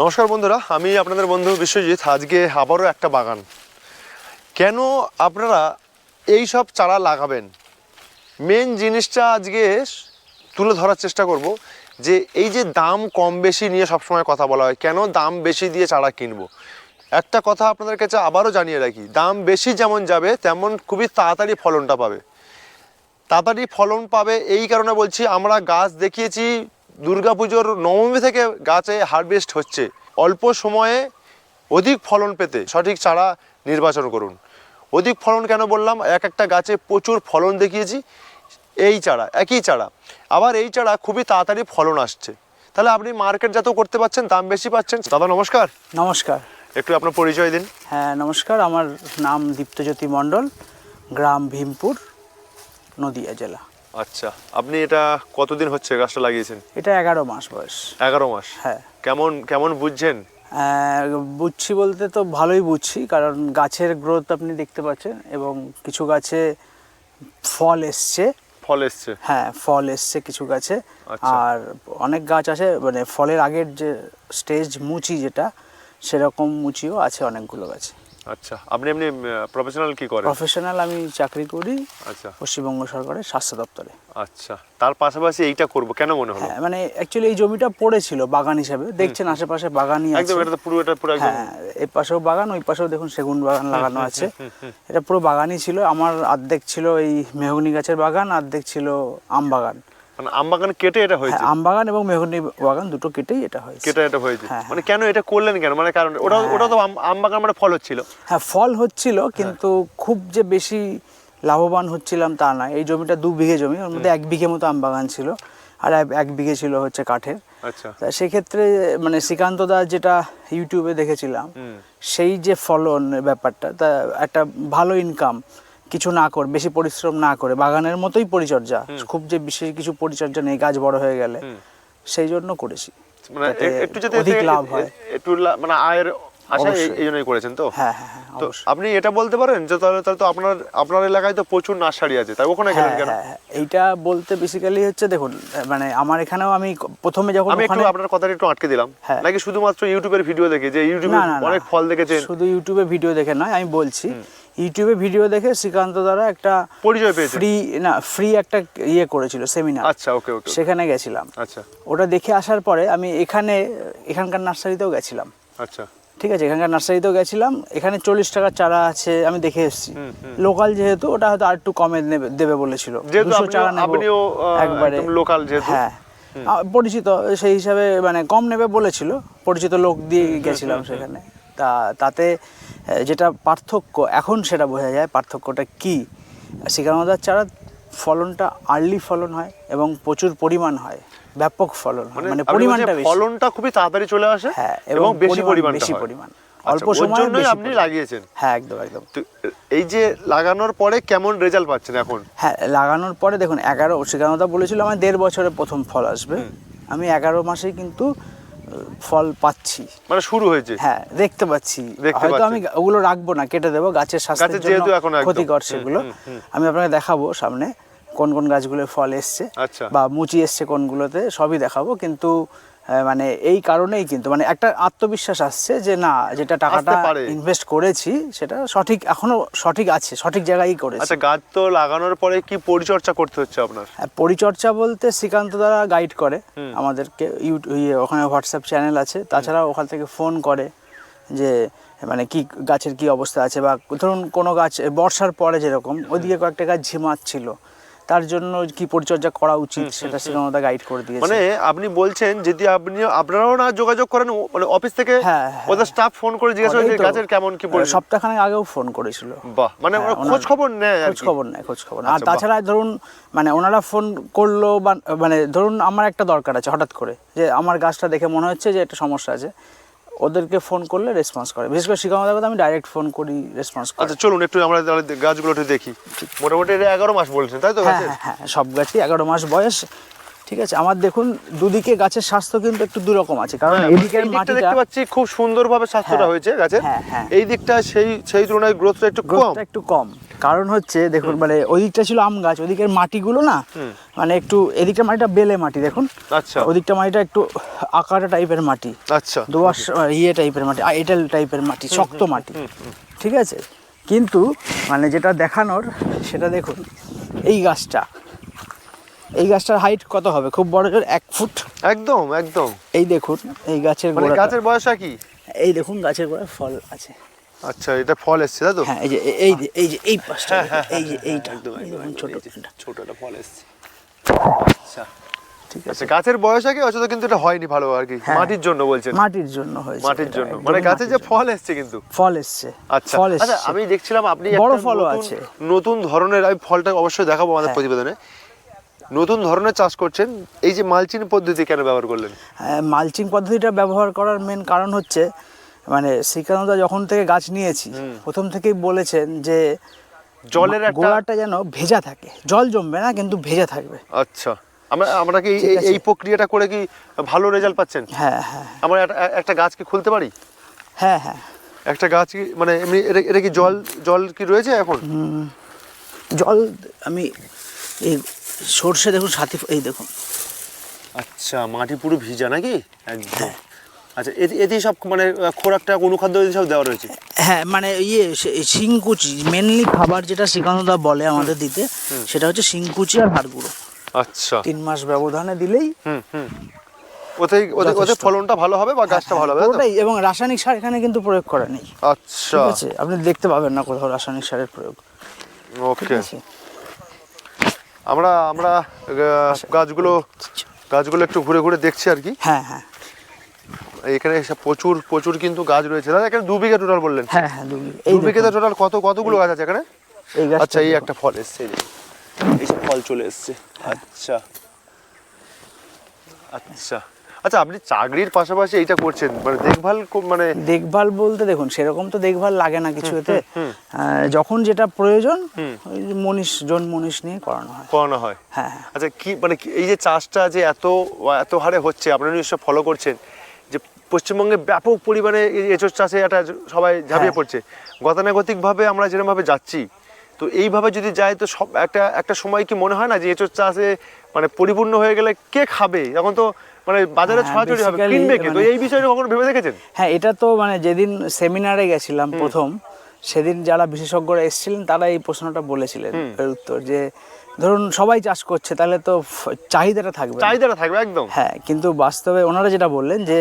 নমস্কার বন্ধুরা, আমি আপনাদের বন্ধু বিশ্বজিৎ। আজকে আবারও একটা বাগান। কেন আপনারা এই সব চারা লাগাবেন? মেন জিনিসটা আজকে তুলে ধরার চেষ্টা করব যে এই যে দাম কম বেশি নিয়ে সবসময় কথা বলা হয়, কেন দাম বেশি দিয়ে চারা কিনবো? একটা কথা আপনাদের কাছে আবারও জানিয়ে রাখি, দাম বেশি যেমন যাবে, তেমন খুবই তাড়াতাড়ি ফলনটা পাবে। তাড়াতাড়ি ফলন পাবে এই কারণে বলছি, আমরা গাছ দেখিয়েছি দুর্গাপুজোর নবমী থেকে গাছে হারভেস্ট হচ্ছে। অল্প সময়ে অধিক ফলন পেতে সঠিক চারা নির্বাচন করুন। অধিক ফলন কেন বললাম? এক একটা গাছে প্রচুর ফলন দেখিয়েছি। এই চারা একই চারা। আবার এই চারা খুবই তাড়াতাড়ি ফলন আসছে। তাহলে আপনি মার্কেট যত করতে পারছেন দাম বেশি পাচ্ছেন। দাদা নমস্কার। নমস্কার। একটু আপনার পরিচয় দিন। হ্যাঁ নমস্কার। আমার নাম দীপ্তজ্যোতি মণ্ডল গ্রাম ভীমপুর নদিয়া জেলা। আচ্ছা আপনি এটা কতদিন হচ্ছে গাছটা লাগিয়েছেন? এটা এগারো মাস বয়স। এগারো মাস? হ্যাঁ। কেমন কেমন বুঝছেন? বুঝছি বলতে তো ভালোই বুঝছি কারণ গাছের গ্রোথ আপনি দেখতে পাচ্ছেন এবং কিছু গাছে ফল এসছে। ফল এসছে? হ্যাঁ ফল এসছে কিছু গাছে। আচ্ছা। আর অনেক গাছ আছে মানে ফলের আগের যে স্টেজ মুচি যেটা সেরকম মুচিও আছে অনেকগুলো গাছে। আচ্ছা আপনি এমনি প্রফেশনাল কি করেন? প্রফেশনাল আমি চাকরি করি আচ্ছা। পশ্চিমবঙ্গ সরকারের স্বাস্থ্য দপ্তরে। আচ্ছা তার পাশাপাশি এইটা করব কেন মনে হলো? হ্যাঁ মানে অ্যাকচুয়ালি এই জমিটা পড়েছিল বাগান হিসেবে। দেখছেন আশেপাশে বাগানই আছে। একদম এটা তো পুরো এটা পুরো একদম। হ্যাঁ এই পাশেও বাগান ওই পাশেও দেখুন সেগুন বাগান লাগানো আছে। এটা পুরো বাগানই ছিল। আমার অর্ধেক ছিল এই মেহগনি গাছের বাগান অর্ধেক ছিল আম বাগান। মানে আম বাগান কেটে এটা হ্যাঁ হয়েছে আম বাগান এবং মেহগনি বাগান দুটো কেটেই এটা হয়েছে। কেটে এটা হয়েছে। হ্যাঁ, মানে কেন এটা করলেন কেন? মানে কারণ ওটা ওটা তো আম- আম বাগান মানে ফল হচ্ছিল। হ্যাঁ ফল হচ্ছিল কিন্তু খুব যে বেশি লাভবান হচ্ছিলাম তা না। এই জমিটা দু বিঘে জমি ওর মধ্যে এক বিঘে মতো আম বাগান ছিল আর এক- বিঘে ছিল হচ্ছে কাঠের। আচ্ছা। তা সেক্ষেত্রে মানে শ্রীকান্ত দা যেটা ইউটিউবে দেখেছিলাম সেই যে ফলন ব্যাপারটা তা একটা ভালো ইনকাম কিছু না করে বেশি পরিশ্রম না করে বাগানের মতোই পরিচর্যা। খুব যে বিশেষ কিছু পরিচর্যা নেই গাছ বড় হয়ে গেলে। সেই জন্য করেছি। মানে একটু যদি অধিক লাভ হয়। একটু মানে আয়ের আশা এই- জন্যই করেছেন তো? হ্যাঁ হ্যাঁ হ্যাঁ তো আপনি এটা বলতে পারেন যে তাহলে তাহলে তো আপনার আপনার এলাকায় তো প্রচুর নার্সারি আছে তাই ওখানে গেলেন হ্যাঁ, কেন? হ্যাঁ। এইটা বলতে বেসিক্যালি হচ্ছে দেখুন মানে আমার এখানেও আমি প্রথমে যখন আমি একটু আপনার কথাটা একটু আটকে দিলাম। নাকি শুধুমাত্র ইউটিউবের ভিডিও দেখে যে ইউটিউবে অনেক ফল দেখেছেন? শুধু ইউটিউবে ভিডিও দেখে নয় আমি বলছি ইউটিউবে ভিডিও দেখে শ্রীকান্ত দ্বারা একটা পরিচয় পেয়েছেন? ফ্রি না ফ্রি একটা ইয়ে করেছিল সেমিনার আচ্ছা ওকে ওকে সেখানে গেছিলাম। আচ্ছা। ওটা দেখে আসার পরে আমি এখানে এখানকার নার্সারিতেও গেছিলাম। আচ্ছা। ঠিক আছে এখানকার নার্সারিতেও গেছিলাম। এখানে চল্লিশ টাকার চারা আছে আমি দেখে এসেছি। লোকাল যেহেতু ওটা হয়তো আর একটু কমে নেবে দেবে বলেছিল। যেহেতু 200 আপনিও- চারা নেব একবারে। local যেহেতু। হ্যাঁ। পরিচিত সেই হিসাবে মানে কম নেবে বলেছিল। পরিচিত লোক দিয়ে গেছিলাম সেখানে। তা তাতে যেটা পার্থক্য এখন সেটা বোঝা যায় পার্থক্যটা কি। শিকারমাদার চারা ফলনটা আর্লি ফলন হয় এবং প্রচুর পরিমাণ হয় ব্যাপক ফলন হয় মানে পরিমাণটা ফলনটা খুবই তাড়াতাড়ি চলে আসে হ্যাঁ এবং বেশি পরিমাণ- বেশি পরিমাণ। অল্প অল্প সময় আপনি লাগিয়েছেন। হ্যাঁ একদম একদম। এই যে লাগানোর পরে কেমন রেজাল্ট পাচ্ছেন এখন? হ্যাঁ লাগানোর পরে দেখুন এগারো শ্রীকান্তদা বলেছিল আমার দেড় বছরে প্রথম ফল আসবে। আমি এগারো মাসেই কিন্তু ফল পাচ্ছি মানে শুরু হয়েছে হ্যাঁ দেখতে পাচ্ছি হয়তো আমি ওগুলো রাখব না কেটে দেবো গাছের স্বাস্থ্যের জন্য। ক্ষতিকর সেগুলো। আমি আপনাকে দেখাবো সামনে কোন কোন গাছগুলো ফল এসছে আচ্ছা। বা মুচি এসছে কোনগুলোতে সবই দেখাবো কিন্তু মানে এই কারণেই কিন্তু মানে একটা আত্মবিশ্বাস আসছে যে না যেটা টাকাটা ইনভেস্ট করেছি সেটা সঠিক এখনও সঠিক আছে সঠিক জায়গায় করেছি। আচ্ছা গাছ তো লাগানোর পরে কি পরিচর্যা করতে হচ্ছে আপনার? হ্যাঁ, পরিচর্যা বলতে শ্রীকান্ত দ্বারা গাইড করে আমাদেরকে ইউটিউব ইয়ে ওখানে হোয়াটসঅ্যাপ চ্যানেল আছে তাছাড়া ওখান থেকে ফোন করে যে মানে কি গাছের কি অবস্থা আছে বা ধরুন কোনো গাছ বর্ষার পরে যেরকম ওইদিকে কয়েকটা গাছ ঝিমাচ্ছিল। তার জন্য কি পরিচর্যা করা উচিত সেটা শ্রীকান্ত গাইড করে দিয়েছে মানে আপনি বলছেন যদি আপনি আপনারাও না যোগাযোগ করেন মানে অফিস থেকে হ্যাঁ, হ্যাঁ। ওদের স্টাফ ফোন করে জিজ্ঞাসা করে। গাছের কেমন কি পরিস্থিতি সপ্তাহখানেক আগেও ফোন করেছিল বাহ মানে হ্যাঁ, ওরা খোঁজ খবর নেয় খোঁজ খবর নেয় খোঁজ খবর। আর আচ্ছা, তাছাড়া ধরুন মানে ওনারা ফোন করল মানে ধরুন আমার একটা দরকার আছে হঠাৎ করে যে আমার গাছটা দেখে মনে হচ্ছে যে একটা সমস্যা আছে ওদেরকে ফোন করলে রেসপন্স করে। বিশেষ করে শিকামাদার কথা আমি ডাইরেক্ট ফোন করি রেসপন্স করে। আচ্ছা চলুন একটু আমরা তাহলে গাছগুলো একটু দেখি। মোটামুটি এটা এগারো মাস বলছেন তাই তো হ্যাঁ হ্যাঁ হ্যাঁ সব গাছই এগারো মাস বয়স। ঠিক আছে? আমার দেখুন দুদিকে গাছের স্বাস্থ্য কিন্তু একটু দুরকম আছে কারণ হ্যাঁ, এদিকের মাটিটা দেখতে পাচ্ছি খুব সুন্দরভাবে স্বাস্থ্যটা হ্যাঁ, হয়েছে গাছের। হ্যাঁ। এই দিকটা সেই সেই তুলনায় গ্রোথটা একটু কম। একটু কম। কারণ হচ্ছে দেখুন মানে ওদিকটা ছিল আম গাছ ওদিকের মাটিগুলো না মানে একটু এদিকটা মাটিটা বেলে মাটি দেখুন। আচ্ছা। ওদিকটা মাটিটা একটু আকাটা টাইপের মাটি। আচ্ছা। দোয়াশ ইয়ে টাইপের মাটি এঁটেল টাইপের মাটি শক্ত মাটি। ঠিক আছে? কিন্তু মানে যেটা দেখানোর সেটা দেখুন এই গাছটা এই গাছটার হাইট কত হবে? খুব বড় জোর এক ফুট। একদম একদম। এই দেখুন এই গাছের মানে গাছের বয়স কি? এই দেখুন গাছের গোড়ায় ফল আছে। আচ্ছা এটা ফল এসছে তাই তো? হ্যাঁ এই যে এই যে এই যে এই পাশটা এই যে এইটা। একদম একদম ছোট। ছোট একটা। ফল এসছে। আচ্ছা ঠিক আছে। আচ্ছা গাছের বয়স আগে অথচ কিন্তু এটা হয়নি ভালো আর কি। হ্যাঁ। মাটির জন্য বলছেন। মাটির জন্য হয়েছে মাটির জন্য। মানে গাছে যে ফল এসছে কিন্তু। ফল এসছে আচ্ছা ফল আচ্ছা আমি দেখছিলাম আপনি বড় নতুন- আছে। নতুন ধরনের আমি ফলটা অবশ্যই দেখাবো আমাদের হ্যাঁ। প্রতিবেদনে। নতুন ধরনের চাষ করছেন এই যে মালচিং পদ্ধতি কেন ব্যবহার করলেন? মালচিং পদ্ধতিটা ব্যবহার করার মেন কারণ হচ্ছে মানে শ্রীকান্তদা যখন থেকে গাছ নিয়েছি প্রথম থেকেই বলেছেন যে জলের গোড়াটা যেন ভেজা থাকে। জল জমবে না কিন্তু ভেজা থাকবে। আচ্ছা। আমরা আমরা কি এই- প্রক্রিয়াটা করে কি ভালো রেজাল্ট পাচ্ছেন? হ্যাঁ হ্যাঁ। আমরা একটা- গাছ কি খুলতে পারি? হ্যাঁ হ্যাঁ। একটা গাছ কি মানে এমনি এটা এটা কি জল জল কি রয়েছে এখন? জল আমি এই সর্ষে দেখুন সাথে এই দেখুন। আচ্ছা মাটি পুরো ভিজা নাকি? একদম। আচ্ছা এতে সব মানে খোরাকটা অনুখাদ্য সব দেওয়া রয়েছে? হ্যাঁ মানে ইয়ে শিংকুচি মেনলি খাবার যেটা শ্রীকান্তদা বলে আমাদের দিতে সেটা হচ্ছে শিংকুচি আর হাড় গুঁড়ো আচ্ছা। তিন মাস ব্যবধানে দিলেই হুম হুম। ওতে ওতে ফলনটা ভালো হবে বা গাছটা ভালো হবে? পুরোটাই এবং রাসায়নিক সার এখানে কিন্তু প্রয়োগ করা নেই আচ্ছা। ঠিক আছে? আপনি দেখতে পাবেন না কোথাও রাসায়নিক সারের প্রয়োগ। ওকে। আমরা আমরা গাছগুলো গাছগুলো একটু ঘুরে ঘুরে দেখছি আর কি। হ্যাঁ হ্যাঁ। এখানে প্রচুর প্রচুর কিন্তু গাছ রয়েছে। দাদা এখানে দু বিঘা টোটাল বললেন। হ্যাঁ হ্যাঁ দু বিঘাতে টোটাল কত কতগুলো গাছ আছে এখানে? এই গাছ আচ্ছা এই একটা ফল এসছে। এই ফল চলে এসছে। আচ্ছা। আচ্ছা। আচ্ছা আপনি চাকরির পাশাপাশি এইটা করছেন মানে দেখভাল মানে দেখভাল বলতে দেখুন সেরকম তো দেখভাল লাগে না কিছু এতে যখন যেটা প্রয়োজন মনীষ জন মনীষ নিয়ে করানো হয়। করানো হয়। হ্যাঁ হ্যাঁ। আচ্ছা কি মানে এই যে চাষটা যে এত এত হারে হচ্ছে আপনারা নিশ্চয় ফলো করছেন যে পশ্চিমবঙ্গে ব্যাপক পরিমাণে এই এঁচোড় চাষে একটা সবাই ঝাঁপিয়ে হ্যাঁ। পড়ছে। গতানুগতিকভাবে আমরা যেরকমভাবে যাচ্ছি তো এইভাবে যদি যায় তো সব একটা একটা সময় কি মনে হয় না যে এঁচোড় চাষে মানে পরিপূর্ণ হয়ে গেলে কে খাবে? এখন তো মানে বাজারে হ্যাঁ, ছড়াছড়ি হবে কিনবে কে? তো মানে- এই বিষয়টা কখনো ভেবে দেখেছেন? হ্যাঁ এটা তো মানে যেদিন সেমিনারে গেছিলাম প্রথম সেদিন যারা বিশেষজ্ঞরা এসেছিলেন তারা এই প্রশ্নটা বলেছিলেন এর উত্তর যে ধরুন সবাই চাষ করছে তাহলে তো চাহিদাটা থাকবে চাহিদাটা থাকবে একদম। হ্যাঁ কিন্তু বাস্তবে ওনারা যেটা বললেন যে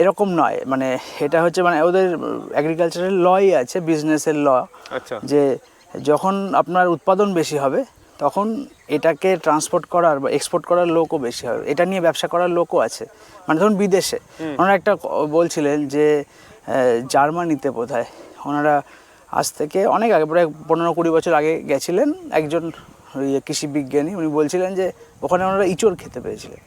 এরকম নয় মানে এটা হচ্ছে মানে ওদের এগ্রিকালচারাল লই আছে বিজনেসের ল। আচ্ছা। যে যখন আপনার উৎপাদন বেশি হবে তখন এটাকে ট্রান্সপোর্ট করার বা এক্সপোর্ট করার লোকও বেশি হবে এটা নিয়ে ব্যবসা করার লোকও আছে। মানে ধরুন বিদেশে। ওনারা একটা বলছিলেন যে জার্মানিতে বোধ হয় ওনারা আজ থেকে অনেক আগে প্রায় পনেরো কুড়ি বছর আগে গেছিলেন একজন কৃষিবিজ্ঞানী কৃষি বিজ্ঞানী। উনি বলছিলেন যে ওখানে ওনারা ইঁচড় খেতে পেয়েছিলেন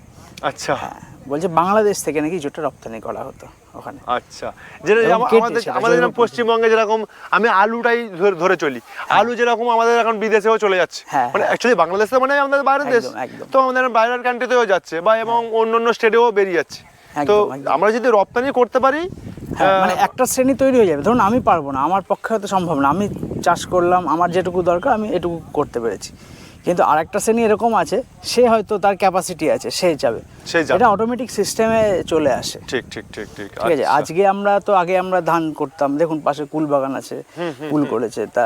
আচ্ছা। হ্যাঁ। বলছে বাংলাদেশ থেকে নাকি ইঁচড়টা রপ্তানি করা হতো ওখানে। আচ্ছা। যেটা আমাদের আমাদের যেরকম পশ্চিমবঙ্গে যেরকম আমি আলুটাই ধরে- ধরে চলি। আলু যেরকম আমাদের এখন বিদেশেও চলে যাচ্ছে। হ্যাঁ, মানে হ্যাঁ। অ্যাকচুয়ালি বাংলাদেশ তো মানে আমাদের বাইরের দেশ। তো আমাদের বাইরের কান্ট্রিতেও যাচ্ছে বা এবং অন্য অন্য স্টেটেও বেরিয়ে যাচ্ছে। তো। আমরা যদি রপ্তানি করতে পারি হ্যাঁ, মানে একটা শ্রেণি তৈরি হয়ে যাবে। ধরুন আমি পারব না আমার পক্ষে হয়তো সম্ভব না। আমি চাষ করলাম আমার যেটুকু দরকার আমি এটুকু করতে পেরেছি। কিন্তু আরেকটা শ্রেণি এরকম আছে সে হয়তো তার ক্যাপাসিটি আছে সে যাবে। এটা অটোমেটিক সিস্টেমে চলে আসে। ঠিক ঠিক ঠিক ঠিক। ঠিক আছে আচ্ছা। আজকে আমরা তো আগে আমরা ধান করতাম দেখুন পাশে কুল বাগান আছে কুল করেছে তা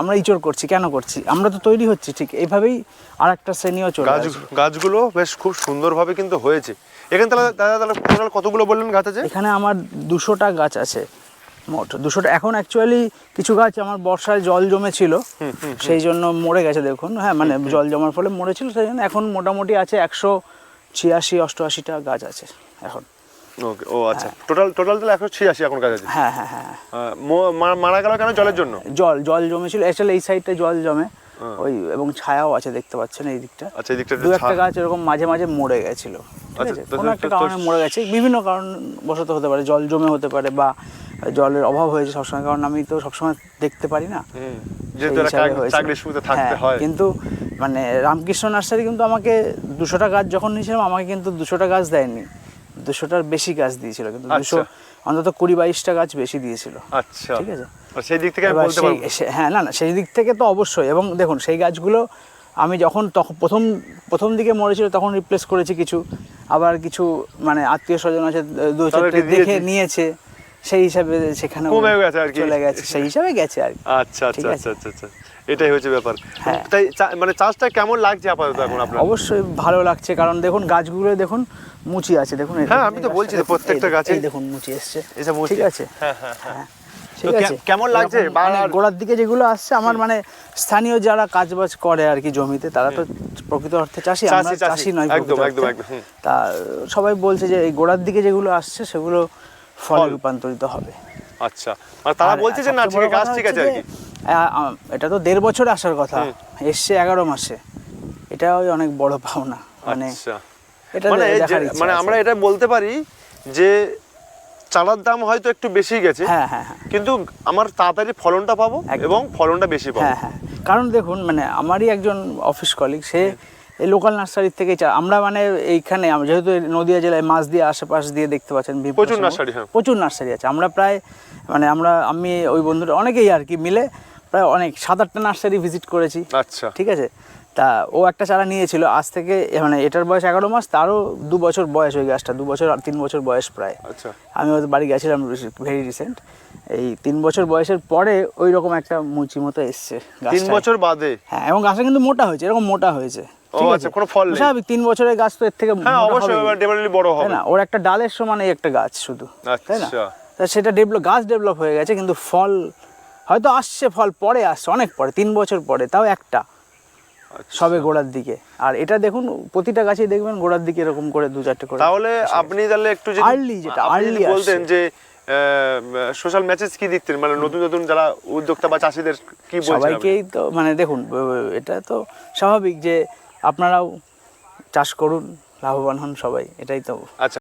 আমরা ইচড় করছি কেন করছি? আমরা তো তৈরি হচ্ছি ঠিক এইভাবেই আর একটা শ্রেণীও চলে গাছ গাছগুলো বেশ খুব সুন্দরভাবে কিন্তু হয়েছে। এখানে তাহলে দাদা তাহলে কতগুলো বললেন গাছ আছে? এখানে আমার দুশোটা গাছ আছে। মোট দুশোটা এখন অ্যাকচুয়ালি কিছু গাছ আমার বর্ষায় জল জমেছিল সেই জন্য মরে গেছে দেখুন। হ্যাঁ মানে জল জমার ফলে মরেছিল সেই জন্য এখন মোটামুটি আছে একশো ছিয়াশি অষ্টআশিটা গাছ আছে এখন। ওকে ও আচ্ছা। টোটাল টোটাল তাহলে একশো ছিয়াশি এখন গাছ আছে। হ্যাঁ হ্যাঁ হ্যাঁ আহ, ম- মা- মারা গেল কেন জলের জন্য? জল জল জমেছিল। অ্যাকচুয়ালি এই সাইডটা জল জমে ওই এবং ছায়াও আছে দেখতে পাচ্ছেন এই দিকটা। আচ্ছা এই দিকটা দু একটা গাছ এরকম মাঝে মাঝে মরে গেছিল। ঠিক আচ্ছা, আছে? কোনো একটা কারণে মরে গেছে। বিভিন্ন কারণ বশত হতে পারে জল জমে হতে পারে বা জলের অভাব হয়েছে সবসময় কারণ আমি তো সবসময় দেখতে পারি না। হ্যাঁ, কিন্তু মানে রামকৃষ্ণ নার্সারি কিন্তু আমাকে দুশোটা গাছ যখন নিয়েছিলাম আমাকে কিন্তু দুশোটা গাছ দেয়নি। দুশোটার বেশি গাছ দিয়েছিল কিন্তু আচ্ছা। দুশো অন্তত কুড়ি বাইশটা গাছ বেশি দিয়েছিল। আচ্ছা। ঠিক আছে? সেই দিক থেকে হ্যাঁ না না সেই দিক থেকে তো অবশ্যই। এবং দেখুন সেই গাছগুলো আমি যখন তখন প্রথম প্রথম দিকে মরেছিল তখন রিপ্লেস করেছি কিছু। আবার কিছু মানে আত্মীয় স্বজন আছে দু দেখে নিয়েছে। সেই হিসাবে সেখানে কমে গেছে আর কি। চলে গেছে সেই হিসাবে গেছে আর আচ্ছা আচ্ছা আচ্ছা আচ্ছা আচ্ছা। এটাই হচ্ছে ব্যাপার। হ্যাঁ। তাই মানে চাষটা কেমন লাগছে আপাতত এখন আপনার? অবশ্যই ভালো লাগছে কারণ দেখুন গাছগুলো দেখুন মুচি আছে দেখুন হ্যাঁ, আমি তো বলছি প্রত্যেকটা গাছে- দেখুন মুচি এসছে। মুচি। ঠিক আছে? হ্যাঁ হ্যাঁ হ্যাঁ। হ্যাঁ ঠিক আছে। কেমন লাগছে? মানে গোড়ার দিকে যেগুলো আসছে আমার মানে স্থানীয় যারা কাজবাজ করে আর কি জমিতে তারা তো প্রকৃত অর্থে চাষি আমরা চাষি, নয় একদম, একদম, একদম, তা সবাই বলছে যে এই গোড়ার দিকে যেগুলো আসছে সেগুলো ফলে রূপান্তরিত হবে। আচ্ছা মানে তারা বলছে যে না ঠিক গাছ ঠিক আছে আর কি। এটা তো দেড় বছর আসার কথা এসছে এগারো মাসে। এটা ওই অনেক বড় পাওনা মানে আচ্ছা। এটা মানে মানে আমরা এটা বলতে পারি যে চারার দাম হয়তো একটু বেশি গেছে হ্যাঁ হ্যাঁ হ্যাঁ। কিন্তু আমার তাড়াতাড়ি ফলনটা পাবো এবং ফলনটা বেশি পাবো। হ্যাঁ হ্যাঁ। কারণ দেখুন মানে আমারই একজন অফিস কলিগ সে এই লোকাল নার্সারির থেকে চা- আমরা মানে এইখানে যেহেতু নদিয়া জেলায় মাছ দিয়ে আশেপাশ দিয়ে দেখতে পাচ্ছেন প্রচুর নার্সারি, হ্যাঁ। প্রচুর নার্সারি আছে। আমরা প্রায় মানে আমরা আমি ওই বন্ধুরা অনেকেই আর কি মিলে প্রায় অনেক সাত আটটা নার্সারি ভিজিট করেছি। আচ্ছা। ঠিক আছে? তা ও একটা চারা নিয়েছিল আজ থেকে মানে এটার বয়স এগারো মাস তারও দু বছর বয়স ওই গাছটা দু বছর আর তিন বছর বয়স প্রায়। আচ্ছা। আমি হয়তো বাড়ি গেছিলাম ভেরি রিসেন্ট এই তিন বছর বয়সের পরে ওই রকম একটা মুচি মতো এসছে তিন বছর বাদে? হ্যাঁ এবং গাছটা কিন্তু মোটা হয়েছে এরকম মোটা হয়েছে। ও আচ্ছা, কোনো ফল নেই। স্বাভাবিক তিন বছরের গাছ তো এর থেকে হ্যাঁ অবশ্যই ডেফিনেটলি বড় হবে। না? ওর একটা ডালের সমান এই একটা গাছ শুধু তাই না? আচ্ছা। সেটা ডেভেলপ গাছ ডেভেলপ হয়ে গেছে কিন্তু ফল হয়তো আসছে ফল পরে আসছে অনেক পরে তিন বছর পরে তাও একটা। আচ্ছা। সবে গোড়ার দিকে। আর এটা দেখুন প্রতিটা গাছেই দেখবেন গোড়ার দিকে এরকম করে দু চারটে করে তাহলে আপনি তাহলে একটু যদি Early যেটা, early বলতেন যে সোশ্যাল মেসেজ কি দিতেন? মানে নতুন নতুন যারা উদ্যোক্তা বা চাষিদের কি বলছেন সবাইকেই তো মানে দেখুন এটা তো স্বাভাবিক যে আপনারাও চাষ করুন লাভবান হন সবাই এটাই তো। আচ্ছা।